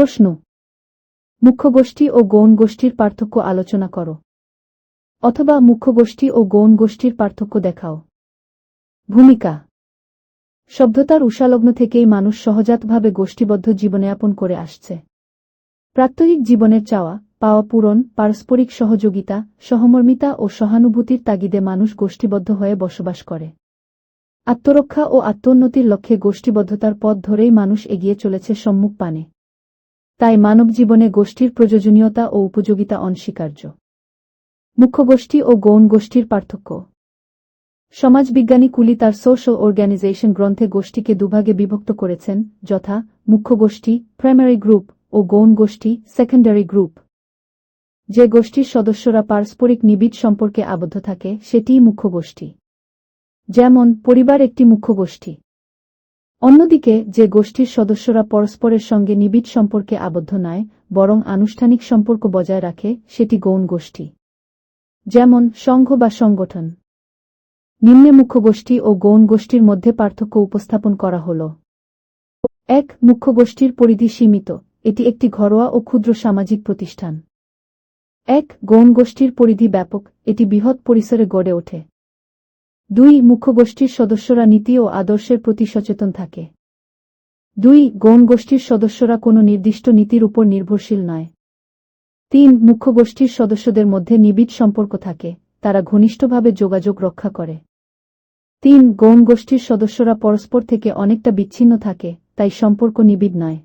প্রশ্ন। মুখ্য গোষ্ঠী ও গৌণ গোষ্ঠীর পার্থক্য আলোচনা করো। অথবা মুখ্য গোষ্ঠী ও গৌণ গোষ্ঠীর পার্থক্য দেখাও। ভূমিকা। সভ্যতার উষালগ্ন থেকেই মানুষ সহজাতভাবে গোষ্ঠীবদ্ধ জীবনযাপন করে আসছে। প্রাত্যহিক জীবনের চাওয়া, পাওয়া পূরণ, পারস্পরিক সহযোগিতা, সহমর্মিতা ও সহানুভূতির তাগিদে মানুষ গোষ্ঠীবদ্ধ হয়ে বসবাস করে। আত্মরক্ষা ও আত্মোন্নতির লক্ষ্যে গোষ্ঠীবদ্ধতার পথ ধরেই মানুষ এগিয়ে চলেছে সম্মুখ পানে। তাই মানব জীবনে গোষ্ঠীর প্রয়োজনীয়তা ও উপযোগিতা অনস্বীকার্য। মুখ্য গোষ্ঠী ও গৌণ গোষ্ঠীর পার্থক্য। সমাজবিজ্ঞানী কুলি তার সোশ্যাল অর্গানাইজেশন গ্রন্থে গোষ্ঠীকে দুভাগে বিভক্ত করেছেন, যথা মুখ্য গোষ্ঠী প্রাইমারি গ্রুপ ও গৌণ গোষ্ঠী সেকেন্ডারি গ্রুপ যে গোষ্ঠীর সদস্যরা পারস্পরিক নিবিড় সম্পর্কে আবদ্ধ থাকে, সেটিই মুখ্য গোষ্ঠী। যেমন, পরিবার একটি মুখ্য গোষ্ঠী। অন্যদিকে, যে গোষ্ঠীর সদস্যরা পরস্পরের সঙ্গে নিবিড় সম্পর্কে আবদ্ধ নয়, বরং আনুষ্ঠানিক সম্পর্ক বজায় রাখে, সেটি গৌণ গোষ্ঠী। যেমন, সংঘ বা সংগঠন। নিম্নে মুখ্য গোষ্ঠী ও গৌণ গোষ্ঠীর মধ্যে পার্থক্য উপস্থাপন করা হল। এক, মুখ্য গোষ্ঠীর পরিধি সীমিত, এটি একটি ঘরোয়া ও ক্ষুদ্র সামাজিক প্রতিষ্ঠান। এক, গৌণ গোষ্ঠীর পরিধি ব্যাপক, এটি বৃহৎ পরিসরে গড়ে ওঠে। দুই মুখ্য গোষ্ঠীর সদস্যরা নীতি ও আদর্শের প্রতি সচেতন থাকে। দুই গৌণ গোষ্ঠীর সদস্যরা কোনো নির্দিষ্ট নীতির উপর নির্ভরশীল নয়। তিন মুখ্য গোষ্ঠীর সদস্যদের মধ্যে নিবিড় সম্পর্ক থাকে, তারা ঘনিষ্ঠভাবে যোগাযোগ রক্ষা করে। তিন গৌণ গোষ্ঠীর সদস্যরা পরস্পর থেকে অনেকটা বিচ্ছিন্ন থাকে, তাই সম্পর্ক নিবিড় নয়।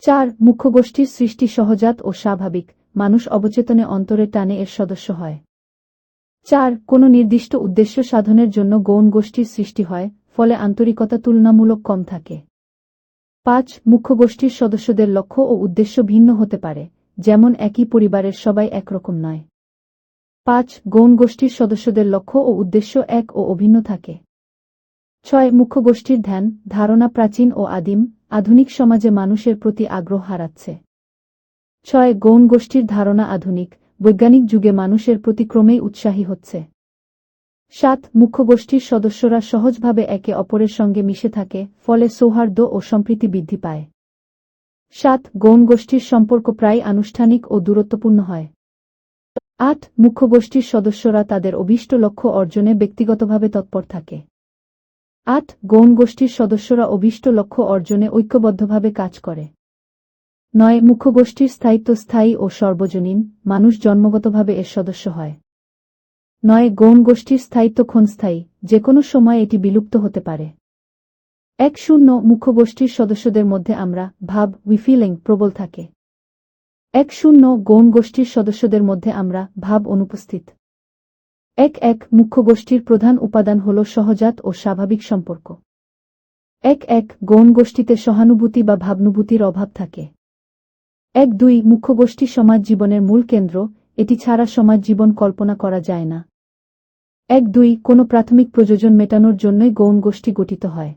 চার মুখ্য গোষ্ঠীর সৃষ্টি সহজাত ও স্বাভাবিক, মানুষ অবচেতনে অন্তরে টানে এর সদস্য হয়। চার, কোনো নির্দিষ্ট উদ্দেশ্য সাধনের জন্য গৌণ গোষ্ঠীর সৃষ্টি হয়, ফলে আন্তরিকতা তুলনামূলক কম থাকে। পাঁচ, মুখ্য গোষ্ঠীর সদস্যদের লক্ষ্য ও উদ্দেশ্য ভিন্ন হতে পারে, যেমন একই পরিবারের সবাই একরকম নয়। পাঁচ, গৌণ গোষ্ঠীর সদস্যদের লক্ষ্য ও উদ্দেশ্য এক ও অভিন্ন থাকে। ছয়, মুখ্য গোষ্ঠীর ধ্যান, ধারণা প্রাচীন ও আদিম, আধুনিক সমাজে মানুষের প্রতি আগ্রহ হারাচ্ছে। ছয়, গৌণ গোষ্ঠীর ধারণা আধুনিক বৈজ্ঞানিক যুগে মানুষের প্রতি ক্রমেই উৎসাহী হচ্ছে। সাত মুখ্য গোষ্ঠীর সদস্যরা সহজভাবে একে অপরের সঙ্গে মিশে থাকে, ফলে সৌহার্দ্য ও সম্প্রীতি বৃদ্ধি পায়। সাত, গৌণ গোষ্ঠীর সম্পর্ক প্রায় আনুষ্ঠানিক ও দূরত্বপূর্ণ হয়। আট মুখ্য গোষ্ঠীর সদস্যরা তাদের অভীষ্ট লক্ষ্য অর্জনে ব্যক্তিগতভাবে তৎপর থাকে। আট, গৌণ গোষ্ঠীর সদস্যরা অভীষ্ট লক্ষ্য অর্জনে ঐক্যবদ্ধভাবে কাজ করে। নয় মুখ্য গোষ্ঠীর স্থায়িত্ব স্থায়ী ও সর্বজনীন, মানুষ জন্মগতভাবে এর সদস্য হয়। নয়, গৌণ গোষ্ঠীর স্থায়িত্ব ক্ষণস্থায়ী, যে কোনো সময় এটি বিলুপ্ত হতে পারে। এক শূন্য মুখ্য গোষ্ঠীর সদস্যদের মধ্যে আমরা, ভাব উইফিলিং প্রবল থাকে। এক শূন্য, গৌণ গোষ্ঠীর সদস্যদের মধ্যে আমরা, ভাব অনুপস্থিত। এক এক মুখ্য গোষ্ঠীর প্রধান উপাদান হল সহজাত ও স্বাভাবিক সম্পর্ক। এক এক, গৌণ গোষ্ঠীতে সহানুভূতি বা ভাবনুভূতির অভাব থাকে। এক দুই মুখ্য গোষ্ঠী সমাজ জীবনের মূল কেন্দ্র, এটি ছাড়া সমাজ জীবন কল্পনা করা যায় না। এক দুই কোনো প্রাথমিক প্রয়োজন মেটানোর জন্যই গৌণ গোষ্ঠী গঠিত হয়।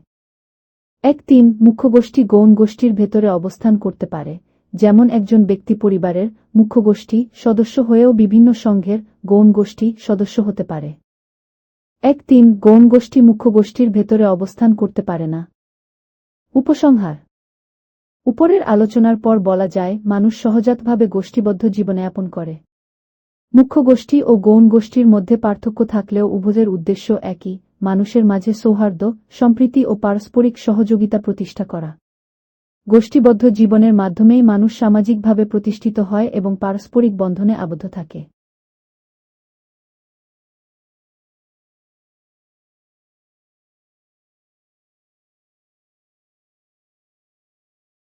এক তিন মুখ্য গোষ্ঠী গৌণ গোষ্ঠীর ভেতরে অবস্থান করতে পারে, যেমন একজন ব্যক্তি পরিবারের মুখ্য গোষ্ঠী সদস্য হয়েও বিভিন্ন সংঘের গৌণ গোষ্ঠী সদস্য হতে পারে। এক তিন গৌণ গোষ্ঠী মুখ্য গোষ্ঠীর ভেতরে অবস্থান করতে পারে না। উপসংহার উপরের আলোচনার পর বলা যায়, মানুষ সহজাতভাবে গোষ্ঠীবদ্ধ জীবনযাপন করে। মুখ্য গোষ্ঠী ও গৌণ গোষ্ঠীর মধ্যে পার্থক্য থাকলেও উভয়ের উদ্দেশ্য একই, মানুষের মাঝে সৌহার্দ্য, সম্প্রীতি ও পারস্পরিক সহযোগিতা প্রতিষ্ঠা করা। গোষ্ঠীবদ্ধ জীবনের মাধ্যমেই মানুষ সামাজিকভাবে প্রতিষ্ঠিত হয় এবং পারস্পরিক বন্ধনে আবদ্ধ থাকে।